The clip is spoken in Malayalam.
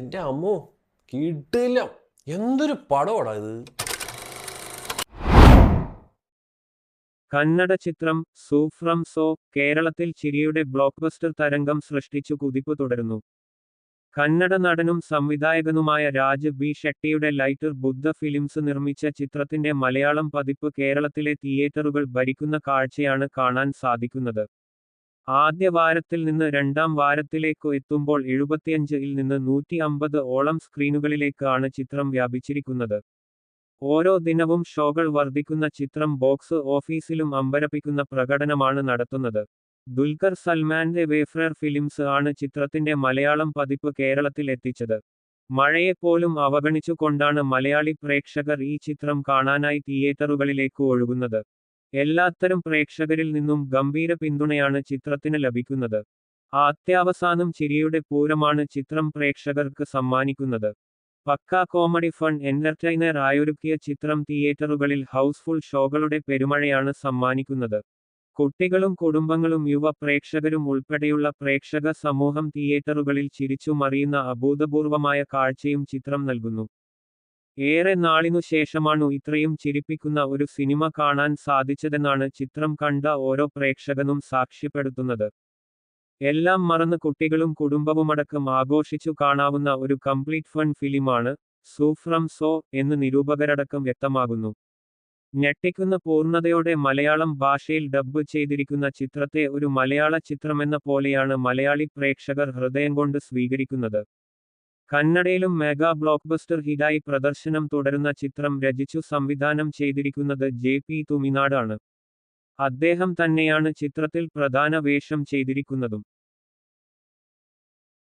എന്റെ അമ്മോ കിട്ടില്ല എന്തൊരു പടമാടാ ഇത്. കന്നഡ ചിത്രം സൂഫ്രം സോ കേരളത്തിൽ ചിരിയുടെ ബ്ലോക്ക്ബസ്റ്റർ തരംഗം സൃഷ്ടിച്ചു കുതിപ്പ് തുടരുന്നു. കന്നഡ നടനും സംവിധായകനുമായ രാജ് ബി ഷെട്ടിയുടെ ലൈറ്റർ ബുദ്ധ ഫിലിംസ് നിർമ്മിച്ച ചിത്രത്തിന്റെ മലയാളം പതിപ്പ് കേരളത്തിലെ തിയേറ്ററുകൾ ഭരിക്കുന്ന കാഴ്ചയാണ് കാണാൻ സാധിക്കുന്നത്. ആദ്യ വാരത്തിൽ നിന്ന് രണ്ടാം വാരത്തിലേക്കു എത്തുമ്പോൾ എഴുപത്തിയഞ്ചിൽ നിന്ന് നൂറ്റി അമ്പത് ഓളം സ്ക്രീനുകളിലേക്കാണ് ചിത്രം വ്യാപിച്ചിരിക്കുന്നത്. ഓരോ ദിനവും ഷോകൾ വർദ്ധിക്കുന്ന ചിത്രം ബോക്സ് ഓഫീസിലും അമ്പരപ്പിക്കുന്ന പ്രകടനമാണ് നടത്തുന്നത്. ദുൽഖർ സൽമാന്റെ വേഫ്രർ ഫിലിംസ് ആണ് ചിത്രത്തിന്റെ മലയാളം പതിപ്പ് കേരളത്തിൽ എത്തിച്ചത്. മഴയെപ്പോലും അവഗണിച്ചുകൊണ്ടാണ് മലയാളി പ്രേക്ഷകർ ഈ ചിത്രം കാണാനായി തിയേറ്ററുകളിലേക്ക് ഒഴുകുന്നത്. എല്ലാത്തരം പ്രേക്ഷകരിൽ നിന്നും ഗംഭീര പിന്തുണയാണ് ചിത്രത്തിന് ലഭിക്കുന്നത്. അത്യാവസാനം ചിരിയുടെ പൂരമാണ് ചിത്രം പ്രേക്ഷകർക്ക് സമ്മാനിക്കുന്നത്. പക്കാ കോമഡി ഫൺ എന്റർടൈനർ ആയൊരുക്കിയ ചിത്രം തിയേറ്ററുകളിൽ ഹൗസ്ഫുൾ ഷോകളുടെ പെരുമഴയാണ് സമ്മാനിക്കുന്നത്. കുട്ടികളും കുടുംബങ്ങളും യുവ പ്രേക്ഷകരും ഉൾപ്പെടെയുള്ള പ്രേക്ഷക സമൂഹം തിയേറ്ററുകളിൽ ചിരിച്ചു മറിയുന്ന അഭൂതപൂർവമായ കാഴ്ചയും ചിത്രം നൽകുന്നു. ഏറെ നാളിനു ശേഷമാണു ഇത്രയും ചിരിപ്പിക്കുന്ന ഒരു സിനിമ കാണാൻ സാധിച്ചതെന്നാണ് ചിത്രം കണ്ട ഓരോ പ്രേക്ഷകനും സാക്ഷ്യപ്പെടുത്തുന്നത്. എല്ലാം മറന്ന് കുട്ടികളും കുടുംബവുമടക്കം ആഘോഷിച്ചു കാണാവുന്ന ഒരു കംപ്ലീറ്റ് ഫൺ ഫിലിമാണ് സൂഫ്രം സോ എന്ന് നിരൂപകരടക്കം വ്യക്തമാകുന്നു. ഞെട്ടിക്കുന്ന പൂർണതയോടെ മലയാളം ഭാഷയിൽ ഡബ്ബ് ചെയ്തിരിക്കുന്ന ചിത്രത്തെ ഒരു മലയാള ചിത്രമെന്ന പോലെയാണ് മലയാളി പ്രേക്ഷകർ ഹൃദയം കൊണ്ട് സ്വീകരിക്കുന്നത്. കന്നഡയിലും മെഗാ ബ്ലോക്ക്ബസ്റ്റർ ഹിറ്റായി പ്രദർശനം തുടരുന്ന ചിത്രം രചിച്ചു സംവിധാനം ചെയ്തിരിക്കുന്നത് ജെ പി തുമിനാടാണ്. അദ്ദേഹം തന്നെയാണ് ചിത്രത്തിൽ പ്രധാന വേഷം ചെയ്തിരിക്കുന്നതും.